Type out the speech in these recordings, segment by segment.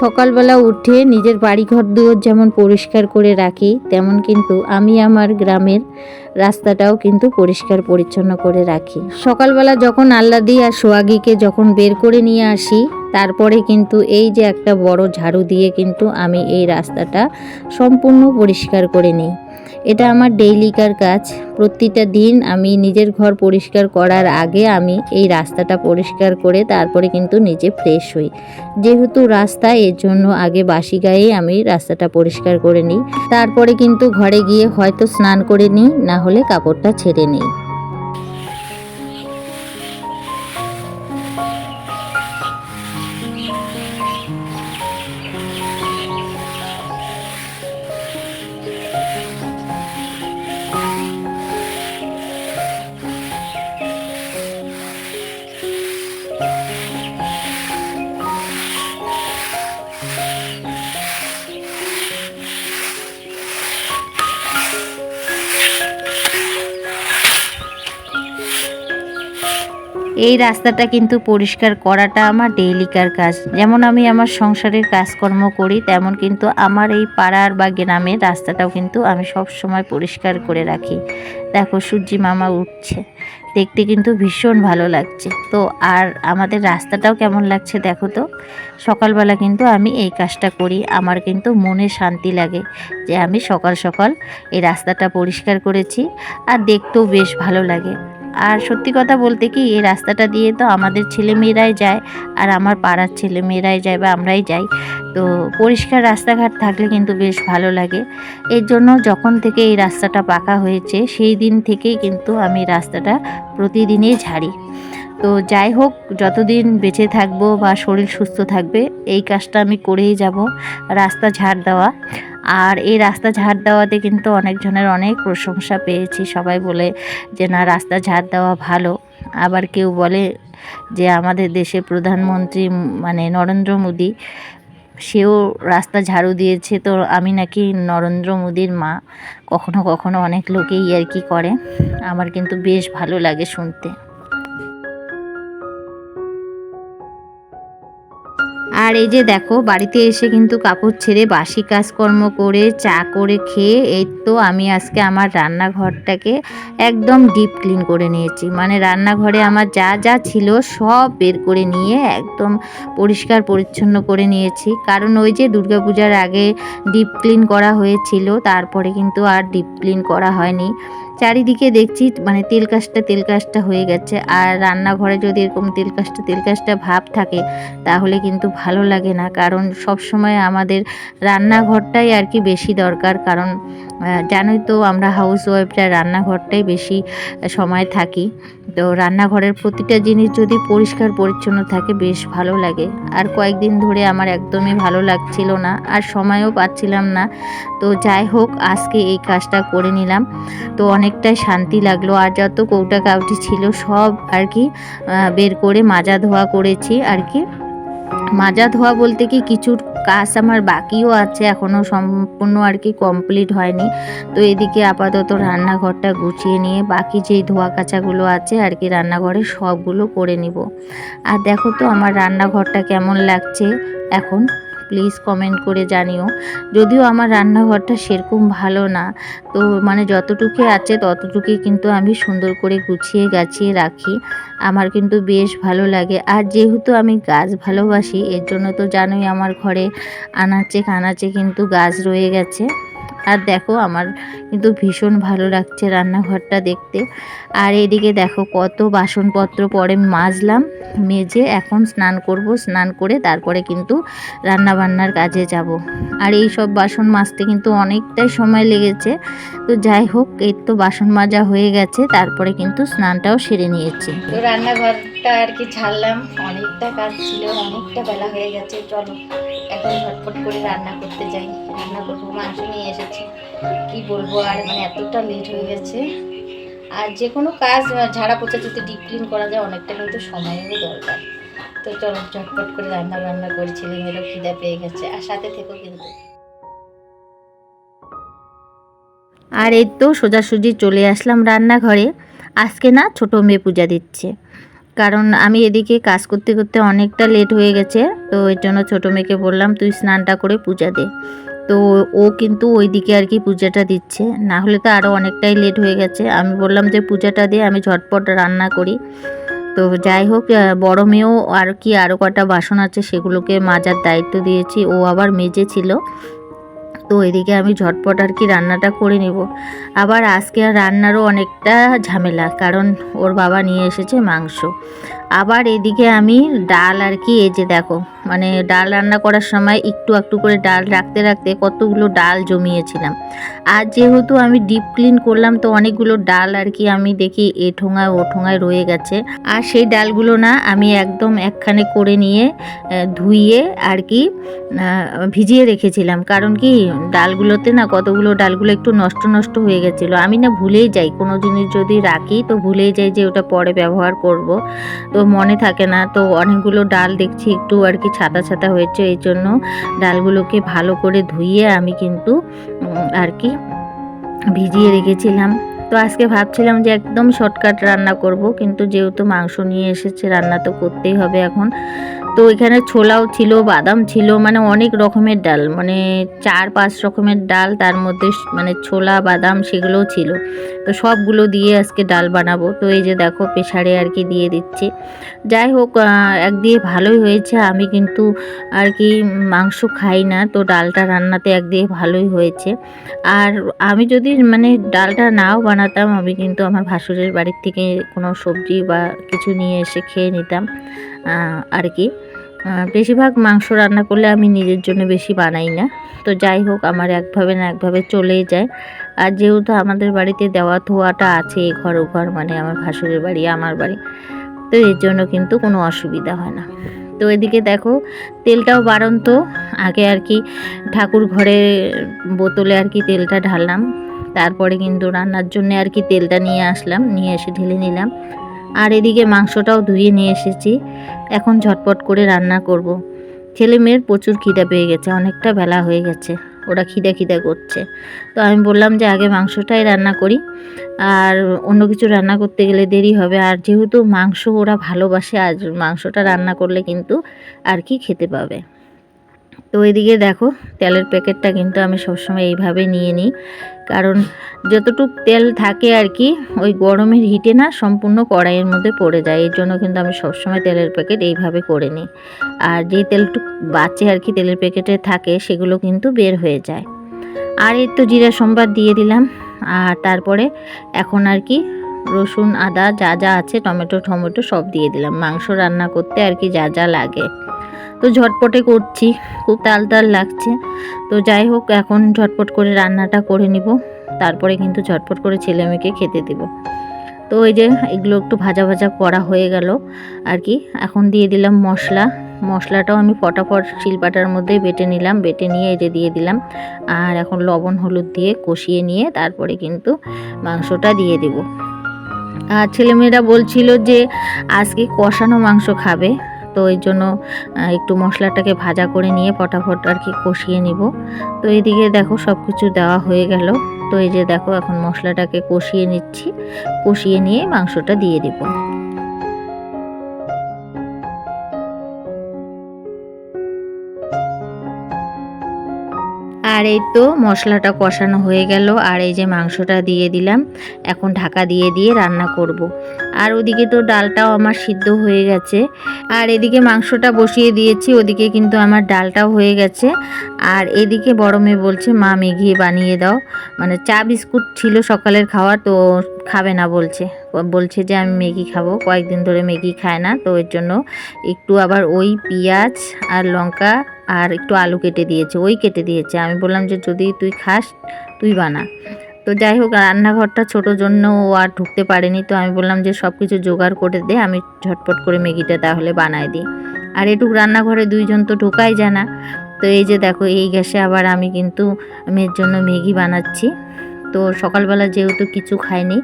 সকালবেলা উঠে নিজের বাড়িঘর দুয়ার যেমন পরিষ্কার করে রাখি, তেমন কিন্তু আমি আমার গ্রামের রাস্তাটাও কিন্তু পরিষ্কার পরিচ্ছন্ন করে রাখি। সকালবেলা যখন আল্লাদি আর সোয়াগিকে যখন বের করে নিয়ে আসি, তারপরে কিন্তু এই যে একটা বড় ঝাড়ু দিয়ে কিন্তু আমি এই রাস্তাটা সম্পূর্ণ পরিষ্কার করে নিই। এটা আমার ডেইলিকার কাজ। প্রতিটা দিন আমি নিজের ঘর পরিষ্কার করার আগে আমি এই রাস্তাটা পরিষ্কার করে তারপরে কিন্তু নিজে ফ্রেশ হই। যেহেতু রাস্তা, এর জন্য আগে বাসি গায়ে আমি রাস্তাটা পরিষ্কার করে নিই। তারপরে কিন্তু ঘরে গিয়ে হয়তো স্নান করে নিই, না হলে কাপড়টা ছেড়ে নিই। এই রাস্তাটা কিন্তু পরিষ্কার করাটা আমার ডেইলিকার কাজ। যেমন আমি আমার সংসারের কাজকর্ম করি, তেমন কিন্তু আমার এই পাড়ার বা গ্রামের রাস্তাটাও কিন্তু আমি সব সময় পরিষ্কার করে রাখি। দেখো, সূর্যি মামা উঠছে। দেখতে কিন্তু ভীষণ ভালো লাগছে। তো আর আমাদের রাস্তাটাও কেমন লাগছে দেখো তো? সকালবেলা কিন্তু আমি এই কাজটা করি। আমার কিন্তু মনে শান্তি লাগে যে আমি সকাল সকাল এই রাস্তাটা পরিষ্কার করেছি। আর দেখতেও বেশ ভালো লাগে। আর সত্যি কথা বলতে কি, এই রাস্তাটা দিয়ে তো আমাদের ছেলেমেয়েরাই যায় আর আমার পাড়ার ছেলেমেয়েরাই যায় বা আমরাই যাই। তো পরিষ্কার রাস্তাঘাট থাকলে কিন্তু বেশ ভালো লাগে। এর জন্য যখন থেকে এই রাস্তাটা পাকা হয়েছে, সেই দিন থেকেই কিন্তু আমি রাস্তাটা প্রতিদিনই ঝাড়ি। তো যাই হোক, যতদিন বেঁচে থাকব বা শরীর সুস্থ থাকবে, এই কাজটা আমি করেই যাব, রাস্তা ঝাড় দেওয়া। আর এই রাস্তা ঝাড় দেওয়াতে কিন্তু অনেকজনের অনেক প্রশংসা পেয়েছি। সবাই বলে যে, না, রাস্তা ঝাড় দেওয়া ভালো। আবার কেউ বলে যে, আমাদের দেশে প্রধানমন্ত্রী মানে নরেন্দ্র মোদী, সেও রাস্তা ঝাড়ু দিয়েছে। তো আমি নাকি নরেন্দ্র মোদীর মা। কখনো কখনো অনেক লোকেই আর কি করে। আমার কিন্তু বেশ ভালো লাগে শুনতে। আর এই যে দেখো, বাড়িতে এসে কিন্তু কাপড় ছেড়ে বাসি কাজকর্ম করে চা করে খেয়ে, এই তো আমি আজকে আমার রান্নাঘরটাকে একদম ডিপ ক্লিন করে নিয়েছি। মানে রান্নাঘরে আমার যা যা ছিল সব বের করে নিয়ে একদম পরিষ্কার পরিচ্ছন্ন করে নিয়েছি। কারণ ওই যে দুর্গাপূজার আগে ডিপ ক্লিন করা হয়েছিল, তারপরে কিন্তু আর ডিপ ক্লিন করা হয়নি। চারিদিকে দেখছি মানে তেল কাজটা তেল কাজটা হয়ে গেছে। আর রান্নাঘরে যদি এরকম তেল কাজটা তেল কাজটা ভাব থাকে, তাহলে কিন্তু ভালো লাগে না। কারণ সব সময় আমাদের রান্নাঘরটাই আর কি বেশি দরকার। কারণ জানোই তো আমরা হাউস ওয়াইফরা রান্নাঘরটাই বেশি সময় থাকি। তো রান্নাঘরের প্রতিটা জিনিস যদি পরিষ্কার, পরিচ্ছন্ন থাকে, বেশ ভালো লাগে। আর কয়েকদিন ধরে আমার একদমই ভালো লাগছিল না, আর সময়ও পাচ্ছিলাম না। তো যাই হোক, আজকে এই কাজটা করে নিলাম। তো অনেকটাই শান্তি লাগল। আর যত কৌটা কাউটি ছিল সব আর কি বের করে মাজা ধোয়া করেছি আর কি। মাজা ধোয়া বলতে কি কিছু কাজ আমার বাকিও আছে এখনও সম্পূর্ণ আর কি কমপ্লিট হয়নি। তো এদিকে আপাতত রান্নাঘরটা গুছিয়ে নিয়ে বাকি যেই ধোয়া কাচাগুলো আছে আর কি রান্নাঘরে সবগুলো করে নিব। আর দেখো তো আমার রান্নাঘরটা কেমন লাগছে এখন। প্লিজ কমেন্ট করে জানিও। যদিও আমার রান্নাঘরটা সেরকম ভালো না, তো মানে যতটুকু আছে ততটুকুই কিন্তু আমি সুন্দর করে গুছিয়ে গাছিয়ে রাখি। আমার কিন্তু বেশ ভালো লাগে। আর যেহেতু আমি গাছ ভালোবাসি, এর জন্য তো জানোই আমার ঘরে আনাচে কানাচে কিন্তু গাছ রয়ে গেছে। আর দেখো আমার কিন্তু ভীষণ ভালো লাগছে রান্নাঘরটা দেখতে। আর এদিকে দেখো কত বাসনপত্র পরে মাজলাম, মেজে এখন স্নান করব, স্নান করে তারপরে কিন্তু রান্না বান্নার কাজে যাব। আর এই সব বাসন মাজতে কিন্তু অনেকটাই সময় লেগেছে। তো যাই হোক এর তো বাসন মাজা হয়ে গেছে, তারপরে কিন্তু স্নানটাও সেরে নিয়েছি। তো রান্নাঘরটা আর কি ছাড়লাম অনেকটা কাজ ছিল, অনেকটা বেলা হয়ে গেছে, চলো এখন ঝটপট করে রান্না করতে যাই। রান্না করব, মাংস নিয়ে এসেছি। কি বলব আর মানে এতটা লেট হয়ে গেছে। আর যে কোনো কাজ ঝাড়া পোছা যদি ডিপ ক্লিন করা যায়, অনেকটা কিন্তু সময়ও দরকার। তো চলো ঝটপট করে রান্না বান্না করে ছেলে মেয়েরও খিদা পেয়ে গেছে। আর সাথে থেকো কিন্তু। আর এই তো সোজাসুজি চলে আসলাম রান্নাঘরে। আজকে না ছোট মেয়ে পূজা দিচ্ছে। কারণ আমি এদিকে কাজ করতে করতে অনেকটা লেট হয়ে গেছে, তো এর জন্য ছোটো মেয়েকে বললাম, তুই স্নানটা করে পূজা দে। তো ও কিন্তু ওইদিকে আর কি পূজাটা দিচ্ছে। না হলে তো আরও অনেকটাই লেট হয়ে গেছে। আমি বললাম যে, পূজাটা দিয়ে আমি ঝটপট রান্না করি। তো যাই হোক বড় মেয়েও আর কি আরও কটা বাসন আছে, সেগুলোকে মাজার দায়িত্ব দিয়েছি। ও আবার মেজে ছিল। তো এদিকে আমি ঝটপট আর কি রান্নাটা করে নেব। আবার আজকে আর রান্নারও অনেকটা ঝামেলা, কারণ ওর বাবা নিয়ে এসেছে মাংস। আবার এদিকে আমি ডাল আর কি, এই যে দেখো মানে ডাল রান্না করার সময় একটু একটু করে ডাল রাখতে রাখতে কতগুলো ডাল জমিয়েছিলাম। আর যেহেতু আমি ডিপ ক্লিন করলাম, তো অনেকগুলো ডাল আর কি আমি দেখি এ ঠোঙায়, ও ঠোঙায় রয়ে গেছে। আর সেই ডালগুলো না আমি একদম একখানে করে নিয়ে ধুইয়ে আর কি ভিজিয়ে রেখেছিলাম। কারণ কি ডালগুলোতে না কতগুলো ডালগুলো একটু নষ্ট নষ্ট হয়ে গেছিল। আমি না ভুলেই যাই, কোনো জিনিস যদি রাখি তো ভুলেই যাই যে ওটা পরে ব্যবহার করব। তো মনে থাকে না। তো অনেকগুলো ডাল দেখছি একটু আর কি ছাতা ছাতা হয়েছে, এই জন্য ডালগুলোকে ভালো করে ধুইয়ে আমি কিন্তু আর কি ভিজিয়ে রেখেছিলাম। তো আজকে ভাবছিলাম যে একদম শর্টকাট রান্না করব, কিন্তু যেহেতু মাংস নিয়ে এসেছে, রান্না তো করতেই হবে এখন। তো এখানে ছোলাও ছিল, বাদাম ছিল মানে অনেক রকমের ডাল মানে চার পাঁচ রকমের ডাল, তার মধ্যে মানে ছোলা, বাদাম সেগুলোও ছিল। তো সবগুলো দিয়ে আজকে ডাল বানাবো। তো এই যে দেখো প্রেশারে আর কি দিয়ে দিচ্ছি। যাই হোক এক দিয়ে ভালোই হয়েছে, আমি কিন্তু আর কি মাংস খাই না, তো ডালটা রান্নাতে এক দিয়ে ভালোই হয়েছে। আর আমি যদি মানে ডালটা নাও বানাতাম, আমি কিন্তু আমার ভাসুরের বাড়ির থেকে কোনো সবজি বা কিছু নিয়ে এসে খেয়ে নিতাম আর কি। বেশিরভাগ মাংস রান্না করলে আমি নিজের জন্য বেশি বানাই না। তো যাই হোক, আমার একভাবে না একভাবে চলেই যায়। আর যেহেতু আমাদের বাড়িতে দেওয়া ধোয়াটা আছে ঘর ঘর মানে আমার ভাসুরের বাড়ি, আমার বাড়ি, তো এর জন্য কিন্তু কোনো অসুবিধা হয় না। তো এদিকে দেখো, তেলটাও বাড়ন্ত। আগে আর কি ঠাকুর ঘরে বোতলে আর কি তেলটা ঢাললাম। তারপরে কিন্তু রান্নার জন্য আর কি তেলটা নিয়ে আসলাম, নিয়ে এসে ঢেলে নিলাম। আর এদিকে মাংসটাও ধুয়ে নিয়ে এসেছি। এখন ঝটপট করে রান্না করব। ছেলে মেয়ের প্রচুর খিদা পেয়ে গেছে, অনেকটা বেলা হয়ে গেছে, ওরা খিদা খিদা করছে। তো আমি বললাম যে আগে মাংসটাই রান্না করি, আর অন্য কিছু রান্না করতে গেলে দেরি হবে। আর যেহেতু মাংস ওরা ভালোবাসে আর মাংসটা রান্না করলে কিন্তু আর কি খেতে পাবে। তো এদিকে দেখো, তেলের প্যাকেটটা কিন্তু আমি সবসময় এইভাবে নিয়ে নিই। কারণ যতটুক তেল থাকে আর কি, ওই গরমের হিটে না সম্পূর্ণ কড়াইয়ের মধ্যে পড়ে যায়। এর জন্য কিন্তু আমি সবসময় তেলের প্যাকেট এইভাবে করে নিই। আর যে তেলটুক বাঁচে আর কি তেলের প্যাকেটে থাকে, সেগুলো কিন্তু বের হয়ে যায়। আর এই তো জিরা সম্বাদ দিয়ে দিলাম। আর তারপরে এখন আর কি রসুন, আদা যা যা আছে, টমেটো টমেটো সব দিয়ে দিলাম। মাংস রান্না করতে আর কি যা যা লাগে। তো ঝটপটে করছি, খুব তাল তাল লাগছে। তো যাই হোক, এখন ঝটপট করে রান্নাটা করে নিব। তারপরে কিন্তু ঝটপট করে ছেলে মেয়েকে খেতে দেব। তো ওই যে, এগুলো একটু ভাজা ভাজা করা হয়ে গেল আর কি। এখন দিয়ে দিলাম মশলা। মশলাটাও আমি ফটাফট শিলপাটার মধ্যে বেটে নিলাম। বেটে নিয়ে এই যে দিয়ে দিলাম। আর এখন লবণ, হলুদ দিয়ে কষিয়ে নিয়ে তারপরে কিন্তু মাংসটা দিয়ে দেব। আর ছেলেমেয়েরা বলছিল যে, আজকে কষানো মাংস খাবে। তো ওই জন্য একটু মশলাটাকে ভাজা করে নিয়ে ফটাফট আর কি কষিয়ে নিব। তো এদিকে দেখো সব কিছু দেওয়া হয়ে গেল। তো এই যে দেখো এখন মশলাটাকে কষিয়ে নিচ্ছি। কষিয়ে নিয়ে মাংসটা দিয়ে দিব। আর এই তো মশলাটা কষানো হয়ে গেল, আর এই যে মাংসটা দিয়ে দিলাম। এখন ঢাকা দিয়ে দিয়ে রান্না করব। আর ওদিকে তো ডালটাও আমার সিদ্ধ হয়ে গেছে। আর এদিকে মাংসটা বসিয়ে দিয়েছি, ওদিকে কিন্তু আমার ডালটাও হয়ে গেছে। আর এদিকে বড় মেয়ে বলছে, মা মেঘি বানিয়ে দাও। মানে চা বিস্কুট ছিল সকালের খাওয়া, তো খাবে না বলছে। বলছে যে, আমি ম্যাগি খাব। কয়েকদিন ধরে ম্যাগি খায় না, তো এর জন্য একটু আবার ওই পেঁয়াজ আর লঙ্কা আর একটু আলু কেটে দিয়েছে, ওই কেটে দিয়েছে। আমি বললাম যে, যদি তুই খাস, তুই বানা। তো যাই হোক, রান্নাঘরটা ছোটোর জন্য ও আর ঢুকতে পারেনি। তো আমি বললাম যে সব কিছু জোগাড় করে দে, আমি ঝটপট করে ম্যাগিটা তাহলে বানায় দিই। আর এটুক রান্নাঘরে দুইজন তো ঢোকাই যায় না। তো এই যে দেখো, এই গ্যাসে আবার আমি কিন্তু মেয়ের জন্য ম্যাগি বানাচ্ছি। তো সকালবেলা যেহেতু কিছু খায়নি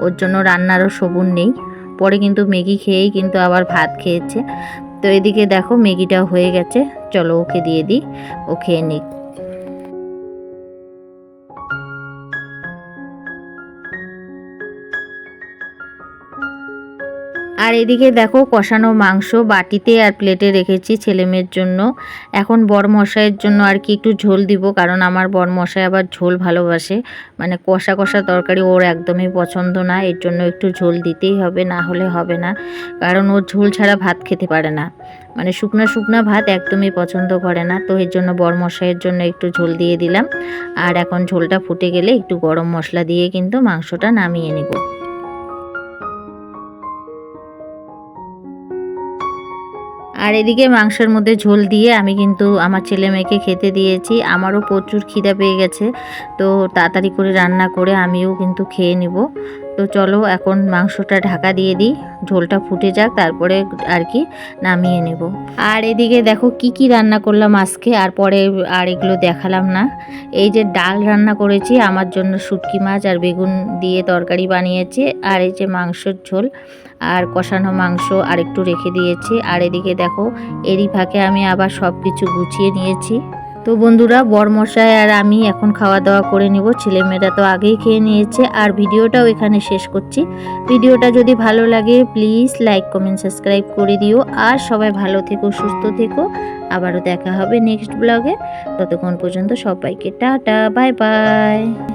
ওর জন্য রান্নারও সবুর নেই। পরে কিন্তু ম্যাগি খেয়েই কিন্তু আবার ভাত খেয়েছে। তো এদিকে দেখো ম্যাগিটা হয়ে গেছে। চলো ওকে দিয়ে দিই। ও খেয়ে নিক। আর এদিকে দেখো কষানো মাংস বাটিতে আর প্লেটে রেখেছি ছেলে মেয়ের জন্য। এখন বর মশাইয়ের জন্য আর কি একটু ঝোল দিব, কারণ আমার বর মশাই আবার ঝোল ভালোবাসে। মানে কষা কষা তরকারি ওর একদমই পছন্দ না, এর জন্য একটু ঝোল দিতেই হবে, না হলে হবে না। কারণ ও ঝোল ছাড়া ভাত খেতে পারে না। মানে শুকনো শুকনো ভাত একদমই পছন্দ করে না, তো এর জন্য বর মশাইয়ের জন্য একটু ঝোল দিয়ে দিলাম। আর এখন ঝোলটা ফুটে গেলে একটু গরম মশলা দিয়ে কিন্তু মাংসটা নামিয়ে নেব। আর এদিকে মাংসের মধ্যে ঝোল দিয়ে আমি কিন্তু আমার ছেলে মেয়েকে খেতে দিয়েছি। আমারও প্রচুর খিদা পেয়ে গেছে। তো তাড়াতাড়ি করে রান্না করে আমিও কিন্তু খেয়ে নিব। তো চলো এখন মাংসটা ঢাকা দিয়ে দিই। ঝোলটা ফুটে যাক, তারপরে আর কি নামিয়ে নেব। আর এদিকে দেখো কি কি রান্না করলাম আজকে, আর পরে আর এগুলো দেখালাম না। এই যে ডাল রান্না করেছি, আমার জন্য শুটকি মাছ আর বেগুন দিয়ে তরকারি বানিয়েছি। আর এই যে মাংসর ঝোল আর কষানো মাংস আর একটু রেখে দিয়েছি। আর এদিকে দেখো, এরই ফাঁকে আমি আবার সব কিছু গুছিয়ে নিয়েছি। তো বন্ধুরা, বরমশাই আর আমি এখন খাওয়া দাওয়া করে নিব। ছেলেমেয়েরা তো আগেই খেয়ে নিয়েছে। আর ভিডিওটাও এখানে শেষ করছি। ভিডিওটা যদি ভালো লাগে, প্লিজ লাইক, কমেন্ট, সাবস্ক্রাইব করে দিও। আর সবাই ভালো থেকো, সুস্থ থেকো। আবারও দেখা হবে নেক্সট ব্লগে। ততক্ষণ পর্যন্ত সবাইকে টাটা, বাই বাই।